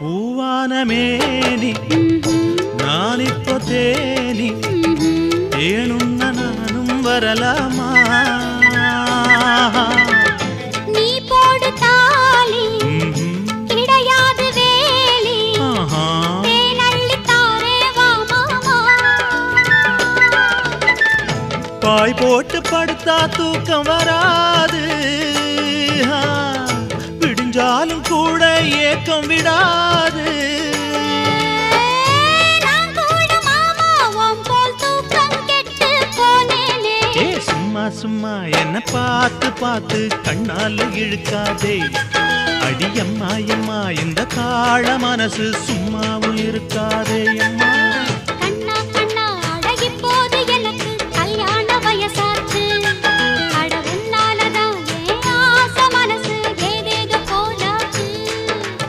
பூவான மேனி நான் இப்போ தேனி தேனுண்ண நானும் வரலாமா? பாய் போட்டு படுத்தா தூக்கம் வராது. விடிஞ்சாலும் கூட ஏக்கம் விடாது. சும்மா சும்மா என்ன பார்த்து பார்த்து கண்ணால இழுக்காதே. அடியம்மா எம்மா இந்த காழ மனசு சும்மாவும் இருக்காதே அம்மா